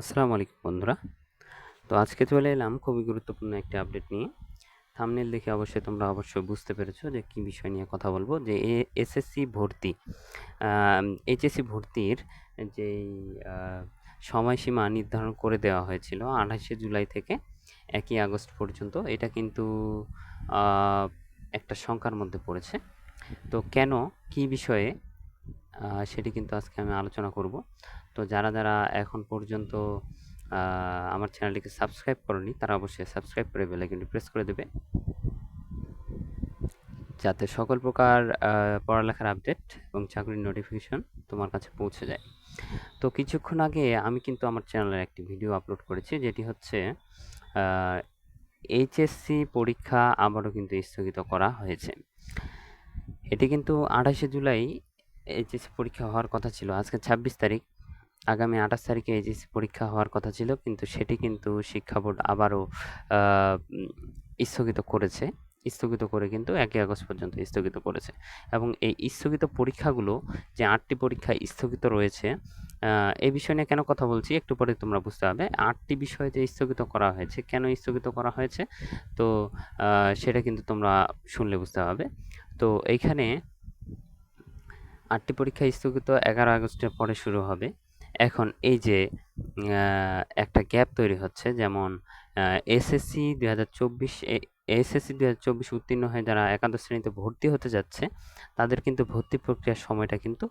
আসসালামু আলাইকুম বন্ধুরা। তো আজকে চলে এলাম খুবই গুরুত্বপূর্ণ একটি আপডেট নিয়ে। থামনেল দেখে অবশ্যই তোমরা অবশ্যই বুঝতে পেরেছ যে কী বিষয় নিয়ে কথা বলব। যে এসএসসি ভর্তি এইচএসসি ভর্তির আহ, সময়সীমা নির্ধারণ করে দেওয়া হয়েছিল আঠাশে জুলাই থেকে একই আগস্ট পর্যন্ত। এটা কিন্তু একটা শঙ্কার মধ্যে পড়েছে। তো কেন কী বিষয়ে সেটি কিন্তু আজকে আমি আলোচনা করব। তো যারা যারা এখন পর্যন্ত আমার চ্যানেলটিকে সাবস্ক্রাইব করেনি, তারা অবশ্যই সাবস্ক্রাইব করে বেল আইকনটি প্রেস করে দেবে। যাতে সকল প্রকার পড়ালেখার আপডেট এবং চাকরির নোটিফিকেশন তোমার কাছে পৌঁছে যায়। তো কিছুক্ষণ আগে আমি কিন্তু আমার চ্যানেলের একটি ভিডিও আপলোড করেছি, যেটি হচ্ছে এইচএসসি পরীক্ষা আবারও কিন্তু স্থগিত করা হয়েছে। এটি কিন্তু আঠাশে জুলাই এইচএসসি পরীক্ষা হওয়ার কথা ছিল। আজকে ছাব্বিশ তারিখ। আগামী আঠাশ তারিখে এইচএসসি পরীক্ষা হওয়ার কথা ছিল, কিন্তু সেটি কিন্তু শিক্ষা বোর্ড আবারও স্থগিত করেছে। স্থগিত করে কিন্তু একই আগস্ট পর্যন্ত স্থগিত করেছে। এবং এই স্থগিত পরীক্ষাগুলো যে আটটি পরীক্ষা স্থগিত রয়েছে এই বিষয় নিয়ে কেন কথা বলছি? একটু পরে তোমরা বুঝতে পারবে। আটটি বিষয় যে স্থগিত করা হয়েছে, কেন স্থগিত করা হয়েছে? তো সেটা কিন্তু তোমরা শুনলে বুঝতে পারবে। তো, এইখানে আটটি পরীক্ষা স্থগিত এগারো আগস্টের পরে শুরু হবে। এখন এই যে একটা গ্যাপ তৈরি হচ্ছে, যেমন এসএসসি দু হাজার চব্বিশ এসএসসি দু হাজার চব্বিশ উত্তীর্ণ হয়ে যারা একাদশ শ্রেণীতে ভর্তি হতে যাচ্ছে, তাদের কিন্তু ভর্তি প্রক্রিয়ার সময়টা কিন্তু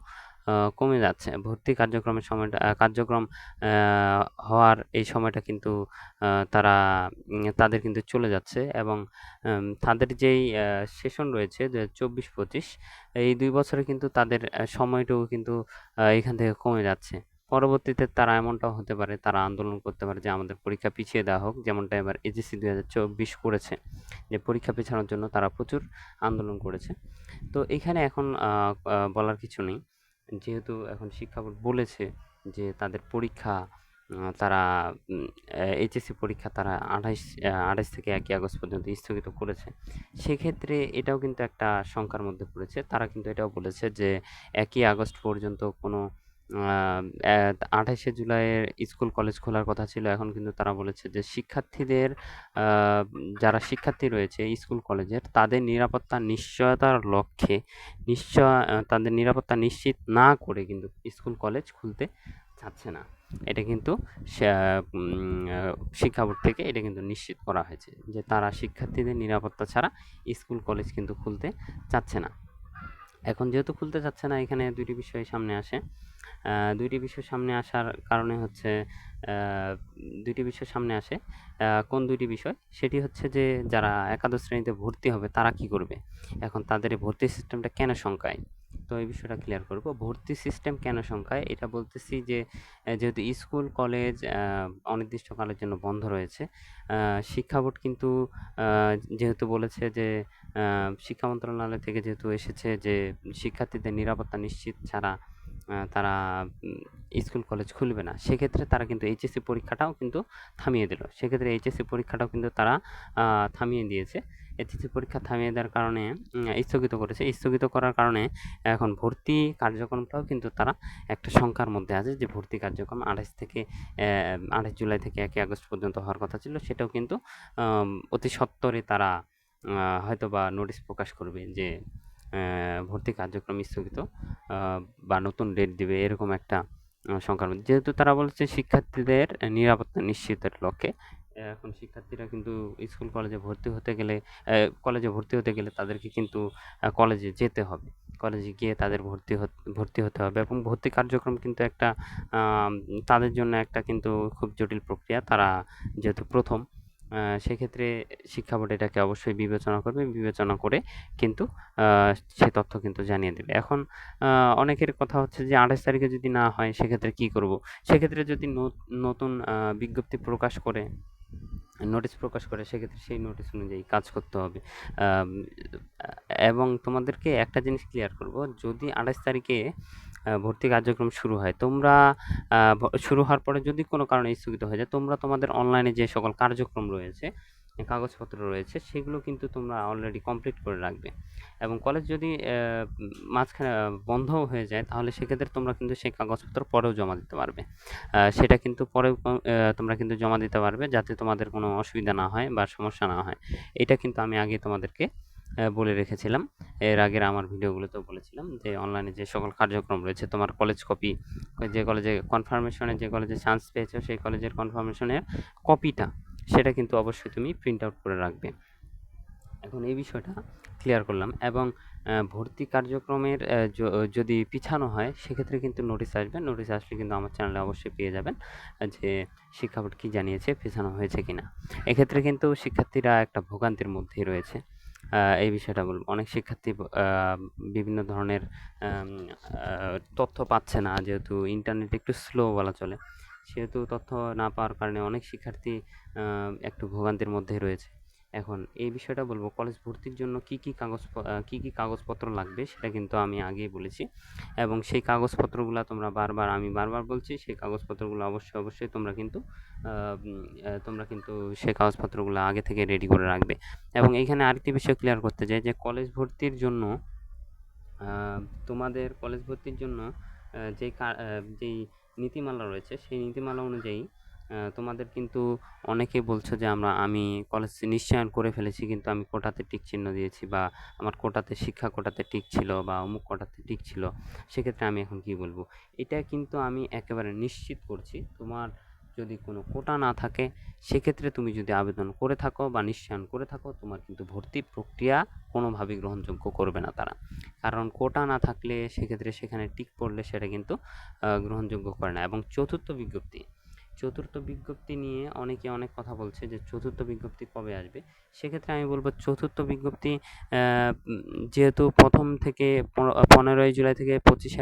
কমে যাচ্ছে। ভর্তি কার্যক্রমের সময়টা কার্যক্রম হওয়ার এই সময়টা কিন্তু তারা তাদের কিন্তু চলে যাচ্ছে এবং তাদের যেই সেশন রয়েছে দু চব্বিশ পঁচিশ এই দুই বছরে কিন্তু তাদের সময়টুকু কিন্তু এখান থেকে কমে যাচ্ছে। পরবর্তীতে তারা এমনটাও হতে পারে, তারা আন্দোলন করতে পারে যে আমাদের পরীক্ষা পিছিয়ে দেওয়া হোক, যেমনটা এবার এজিসি দুই হাজার চব্বিশ করেছে, যে পরীক্ষা পিছানোর জন্য তারা প্রচুর আন্দোলন করেছে। তো এখানে এখন বলার কিছু নেই। যেহেতু এখন শিক্ষা বোর্ড বলেছে যে তাদের পরীক্ষা তারা এইচএসসি পরীক্ষা তারা আঠাইশ আঠাইশ থেকে একই আগস্ট পর্যন্ত স্থগিত করেছে। সেক্ষেত্রে এটাও কিন্তু একটা শঙ্কার মধ্যে পড়েছে। তারা কিন্তু এটাও বলেছে যে একই আগস্ট পর্যন্ত কোনো আঠাশে জুলাইয়ের স্কুল কলেজ খোলার কথা ছিল। এখন কিন্তু তারা বলেছে যে শিক্ষার্থীদের যারা শিক্ষার্থী রয়েছে স্কুল কলেজের, তাদের নিরাপত্তা নিশ্চয়তার লক্ষ্যে, নিশ্চয় তাদের নিরাপত্তা নিশ্চিত না করে কিন্তু স্কুল কলেজ খুলতে চাচ্ছে না। এটা কিন্তু শিক্ষা বোর্ড থেকে এটা কিন্তু নিশ্চিত করা হয়েছে যে তারা শিক্ষার্থীদের নিরাপত্তা ছাড়া স্কুল কলেজ কিন্তু খুলতে চাচ্ছে না। এখন যেহেতু খুলতে চাচ্ছে না, এখানে দুটি বিষয় সামনে আসে। দুইটি বিষয় সামনে আসার কারণে হচ্ছে দুইটি বিষয় সামনে আসে। কোন দুইটি বিষয়? সেটি হচ্ছে যে, যারা একাদশ শ্রেণীতে ভর্তি হবে, তারা কি করবে? এখন তাদের ভর্তি সিস্টেমটা কেন শঙ্কায়? তো এই বিষয়টা ক্লিয়ার করব। ভর্তি সিস্টেম কেন সংখ্যায় এটা বলতেছি যে যেহেতু স্কুল, কলেজ অনির্দিষ্টকালের জন্য বন্ধ রয়েছে শিক্ষা বোর্ড কিন্তু যেহেতু বলেছে যে শিক্ষা মন্ত্রণালয় থেকে যেহেতু এসেছে যে, শিক্ষার্থীদের নিরাপত্তা নিশ্চিত ছাড়া তারা স্কুল, কলেজ খুলবে না। সেক্ষেত্রে তারা কিন্তু এইচএসসি পরীক্ষাটাও কিন্তু থামিয়ে দিল। সেক্ষেত্রে এইচএসসি পরীক্ষাটাও কিন্তু তারা থামিয়ে দিয়েছে। এইচএসসি পরীক্ষা থামিয়ে দেওয়ার কারণে স্থগিত করেছে। স্থগিত করার কারণে এখন ভর্তি কার্যক্রমটাও কিন্তু তারা একটা শঙ্কার মধ্যে আছে যে, ভর্তি কার্যক্রম আঠাশ থেকে আঠাশ জুলাই থেকে একই আগস্ট পর্যন্ত হওয়ার কথা ছিল। সেটাও কিন্তু অতি সত্বরে তারা হয়তো বা নোটিশ প্রকাশ করবে যে ভর্তি কার্যক্রম স্থগিত বা নতুন ডেট দিবে, এরকম একটা সংখ্যার মধ্যে। যেহেতু তারা বলছে শিক্ষার্থীদের নিরাপত্তা নিশ্চিতের লক্ষ্যে, এখন শিক্ষার্থীরা কিন্তু স্কুল কলেজে ভর্তি হতে গেলে কলেজে ভর্তি হতে গেলে তাদেরকে কিন্তু কলেজে যেতে হবে। কলেজে গিয়ে তাদের ভর্তি ভর্তি হতে হবে এবং ভর্তি কার্যক্রম কিন্তু একটা তাদের জন্য একটা কিন্তু খুব জটিল প্রক্রিয়া। তারা যেহেতু প্রথম সেক্ষেত্রে শিক্ষা বোর্ড এটাকে অবশ্যই বিবেচনা করবে, বিবেচনা করে কিন্তু সে তথ্য কিন্তু জানিয়ে দেবে। এখন অনেকের কথা হচ্ছে যে আঠাশ তারিখে যদি না হয়, সেক্ষেত্রে কি করব? সেক্ষেত্রে যদি নতুন বিজ্ঞপ্তি প্রকাশ করে, নোটিশ প্রকাশ করে, সেক্ষেত্রে সেই নোটিশ অনুযায়ী কাজ করতে হবে। এবং তোমাদেরকে একটা জিনিস ক্লিয়ার করব, যদি আঠাশ তারিখে ভর্তি কার্যক্রম শুরু হয়। তোমরা শুরু হওয়ার পরে যদি কোনো কারণে স্থগিত হয়ে যায়, তোমরা তোমাদের অনলাইনে যে সকল কার্যক্রম রয়েছে, কাগজপত্র রয়েছে, সেগুলো কিন্তু তোমরা অলরেডি কমপ্লিট করে রাখবে। এবং কলেজ যদি মাঝখানে বন্ধও হয়ে যায়, তাহলে সেক্ষেত্রে তোমরা কিন্তু সেই কাগজপত্র পরেও জমা দিতে পারবে। সেটা কিন্তু পরেও তোমরা কিন্তু জমা দিতে পারবে, যাতে তোমাদের কোনো অসুবিধা না হয় বা সমস্যা না হয়। এটা কিন্তু আমি আগে তোমাদেরকে বলে রেখেছিলাম। এর আগের আমার ভিডিওগুলোতেও বলেছিলাম যে অনলাইনে যে সকল কার্যক্রম রয়েছে, তোমার কলেজ কপি যে কলেজে কনফার্মেশনে যে কলেজে চান্স পেয়েছ, সেই কলেজের কনফার্মেশনের কপিটা সেটা কিন্তু অবশ্যই তুমি প্রিন্ট আউট করে রাখবে। এখন এই বিষয়টা ক্লিয়ার করলাম এবং ভর্তি কার্যক্রমের যদি পিছানো হয়, সেক্ষেত্রে কিন্তু নোটিশ আসবে। নোটিশ আসলে কিন্তু আমার চ্যানেলে অবশ্যই পেয়ে যাবেন, যে শিক্ষা বোর্ড কী জানিয়েছে, পিছানো হয়েছে কি না এক্ষেত্রে কিন্তু শিক্ষার্থীরা একটা ভোগান্তির মধ্যেই রয়েছে। এই বিষয়টা বলব। অনেক শিক্ষার্থী বিভিন্ন ধরনের তথ্য পাচ্ছে না, যেহেতু ইন্টারনেট একটু স্লো বলা চলে। সেহেতু তথ্য না পাওয়ার কারণে অনেক শিক্ষার্থী একটু ভোগান্তির মধ্যেই রয়েছে। এখন এই বিষয়টা বলব কলেজ ভর্তির জন্য কি কি কাগজ কি কি কাগজপত্র লাগবে সেটা কিন্তু আমি আগেই বলেছি এবং সেই কাগজপত্রগুলো তোমরা বারবার, আমি বারবার বলছি, সেই কাগজপত্রগুলো অবশ্যই অবশ্যই তোমরা কিন্তু তোমরা কিন্তু সেই কাগজপত্রগুলো আগে থেকে রেডি করে রাখবে। এবং এইখানে আরেকটি বিষয় ক্লিয়ার করতে চাই যে কলেজ ভর্তির জন্য তোমাদের কলেজ ভর্তির জন্য যেই যেই নীতিমালা রয়েছে, সেই নীতিমালা অনুযায়ী তোমাদের কিন্তু অনেকে বলছো যে আমরা, আমি কলেজ নিশ্চয়ন করে ফেলেছি, কিন্তু আমি কোটাতে টিক চিহ্ন দিয়েছি বা আমার কোটাতে শিক্ষা কোটাতে টিক ছিল বা অমুক কোটাতে টিক ছিল, সেক্ষেত্রে আমি এখন কি বলব? এটা কিন্তু আমি একেবারে নিশ্চিত করছি। তোমার যদি কোনো কোটা না থাকে, সেক্ষেত্রে তুমি যদি আবেদন করে থাকো বা নিশ্চয়ন করে থাকো, তোমার কিন্তু ভর্তি প্রক্রিয়া কোনোভাবেই গ্রহণযোগ্য করবে না তারা। কারণ কোটা না থাকলে সেক্ষেত্রে সেখানে টিক পড়লে সেটা কিন্তু গ্রহণযোগ্য করে না। এবং চতুর্থ বিজ্ঞপ্তি চতুর্থ বিজ্ঞপ্তি নিয়ে অনেকে অনেক কথা বলছে যে চতুর্থ বিজ্ঞপ্তি কবে আসবে? সেক্ষেত্রে আমি বলব চতুর্থ বিজ্ঞপ্তি যেহেতু প্রথম থেকে পনেরোই জুলাই থেকে পঁচিশে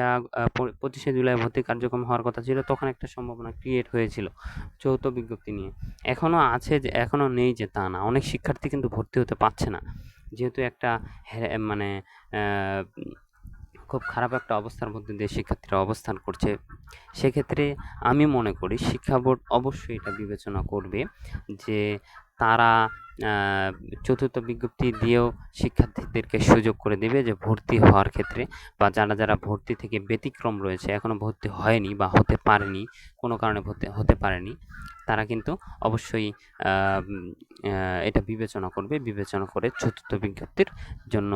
পঁচিশে জুলাই ভর্তি কার্যক্রম হওয়ার কথা ছিল, তখন একটা সম্ভাবনা ক্রিয়েট হয়েছিল চতুর্থ বিজ্ঞপ্তি নিয়ে। এখনও আছে যে এখনও নেই যে তা না। অনেক শিক্ষার্থী কিন্তু ভর্তি হতে পারছে না। যেহেতু একটা মানে খুব খারাপ একটা অবস্থার মধ্যে দিয়ে শিক্ষার্থীরা অবস্থান করছে। সেক্ষেত্রে আমি মনে করি শিক্ষা বোর্ড অবশ্যই এটা বিবেচনা করবে যে তারা চতুর্থ বিজ্ঞপ্তি দিয়েও শিক্ষার্থীদেরকে সুযোগ করে দেবে যে ভর্তি হওয়ার ক্ষেত্রে বা যারা যারা ভর্তি থেকে ব্যতিক্রম রয়েছে এখনও ভর্তি হয়নি বা হতে পারেনি, কোনো কারণে ভর্তি, হতে পারেনি, তারা কিন্তু অবশ্যই এটা বিবেচনা করবে। বিবেচনা করে চতুর্থ বিজ্ঞপ্তির জন্য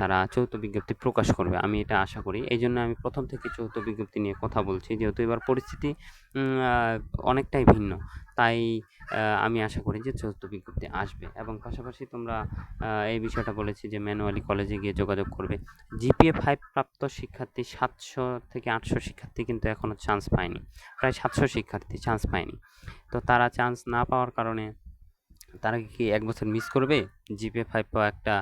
তারা চৌথ বিজ্ঞপ্তি প্রকাশ করবে। আমি এটা আশা করি। এই জন্য আমি প্রথম থেকে চৌথ বিজ্ঞপ্তি নিয়ে কথা বলছি। যেহেতু এবার পরিস্থিতি অনেকটাই ভিন্ন, তাই আমি আশা করি যে চতুর্থ বিজ্ঞপ্তি আসবে। এবং পাশাপাশি তোমরা এই বিষয়টা বলেছি যে ম্যানুয়ালি কলেজে গিয়ে যোগাযোগ করবে। জিপিএ ফাইভ প্রাপ্ত শিক্ষার্থী সাতশো থেকে আটশো শিক্ষার্থী কিন্তু এখনও চান্স পায়নি। প্রায় সাতশো শিক্ষার্থী চান্স পায়নি। তো তারা চান্স না পাওয়ার কারণে তারা কি এক বছর মিস করবে? জিপে ফাইভ পাওয়া একটা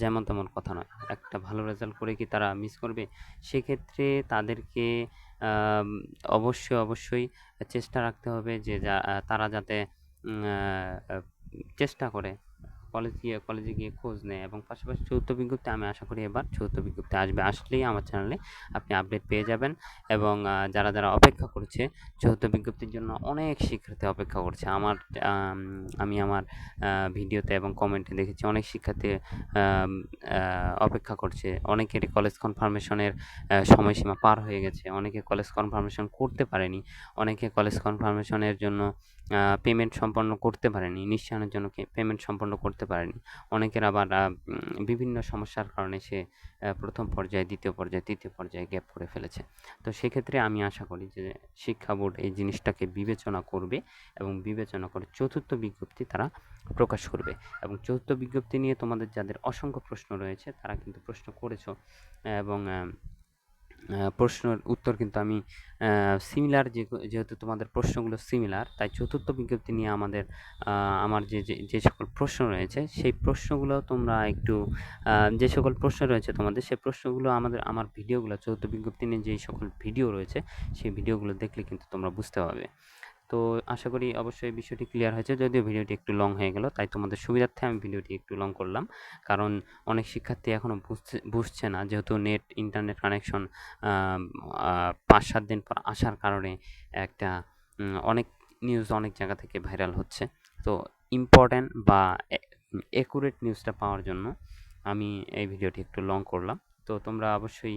যেমন তেমন কথা নয়। একটা ভালো রেজাল্ট করে কি তারা মিস করবে? সেক্ষেত্রে তাদেরকে অবশ্যই অবশ্যই চেষ্টা রাখতে হবে যে যা, তারা যাতে চেষ্টা করে। কলেজ গিয়ে, কলেজে গিয়ে খোঁজ নেয় এবং পাশাপাশি চৌদ্দ বিজ্ঞপ্তি আমি আশা করি এবার চৌদ্দ বিজ্ঞপ্তি আসবে। আসলেই আমার চ্যানেলে আপনি আপডেট পেয়ে যাবেন এবং যারা যারা অপেক্ষা করছে চৌদ্দ বিজ্ঞপ্তির জন্য অনেক শিক্ষার্থী অপেক্ষা করছে। আমার, আমি আমার ভিডিওতে এবং কমেন্টে দেখেছি অনেক শিক্ষার্থী অপেক্ষা করছে। অনেকেরই কলেজ কনফার্মেশনের সময়সীমা পার হয়ে গেছে। অনেকে কলেজ কনফার্মেশন করতে পারেনি। অনেকে কলেজ কনফার্মেশনের জন্য পেমেন্ট সম্পন্ন করতে পারেনি, নিঃসরণের জন্য পেমেন্ট সম্পন্ন করতে পারেনি। অনেকের আবার বিভিন্ন সমস্যার কারণে সে প্রথম পর্যায়ে, দ্বিতীয় পর্যায়ে, তৃতীয় পর্যায়ে গ্যাপ করে ফেলেছে। তো সেক্ষেত্রে আমি আশা করি যে, শিক্ষা বোর্ড এই জিনিসটাকে বিবেচনা করবে এবং বিবেচনা করে চতুর্থ বিজ্ঞপ্তি তারা প্রকাশ করবে। এবং চতুর্থ বিজ্ঞপ্তি নিয়ে তোমাদের যাদের অসংখ্য প্রশ্ন রয়েছে, তারা কিন্তু প্রশ্ন করেছ। এবং প্রশ্নের উত্তর কিন্তু আমি সিমিলার যে, যেহেতু তোমাদের প্রশ্নগুলো সিমিলার তাই চতুর্থ বিজ্ঞপ্তি নিয়ে আমাদের আমার যে যে সকল প্রশ্ন রয়েছে, সেই প্রশ্নগুলো তোমরা একটু যে সকল প্রশ্ন রয়েছে তোমাদের, সেই প্রশ্নগুলো আমাদের, আমার ভিডিওগুলো চতুর্থ বিজ্ঞপ্তি নিয়ে যেই সকল ভিডিও রয়েছে, সেই ভিডিওগুলো দেখলে কিন্তু তোমরা বুঝতে পারবে। তো আশা করি অবশ্যই বিষয়টি ক্লিয়ার হয়েছে। যদিও ভিডিওটি একটু লং হয়ে গেল, তাই তোমাদের সুবিধার্থে আমি ভিডিওটি একটু লং করলাম। কারণ অনেক শিক্ষার্থী এখনও বুঝছে বুঝছে না, যেহেতু নেট ইন্টারনেট কানেকশন পাঁচ সাত দিন পর আসার কারণে একটা অনেক নিউজ অনেক জায়গা থেকে ভাইরাল হচ্ছে। তো ইম্পর্ট্যান্ট বা অ্যাকুরেট নিউজটা পাওয়ার জন্য আমি এই ভিডিওটি একটু লং করলাম। তো তোমরা অবশ্যই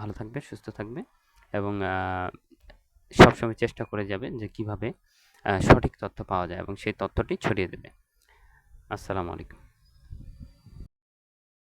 ভালো থাকবে, সুস্থ থাকবে এবং সবসময় চেষ্টা করে যাবে যে কীভাবে সঠিক তথ্য পাওয়া যায় এবং সেই তথ্যটি ছড়িয়ে দেবে। আসসালামু আলাইকুম।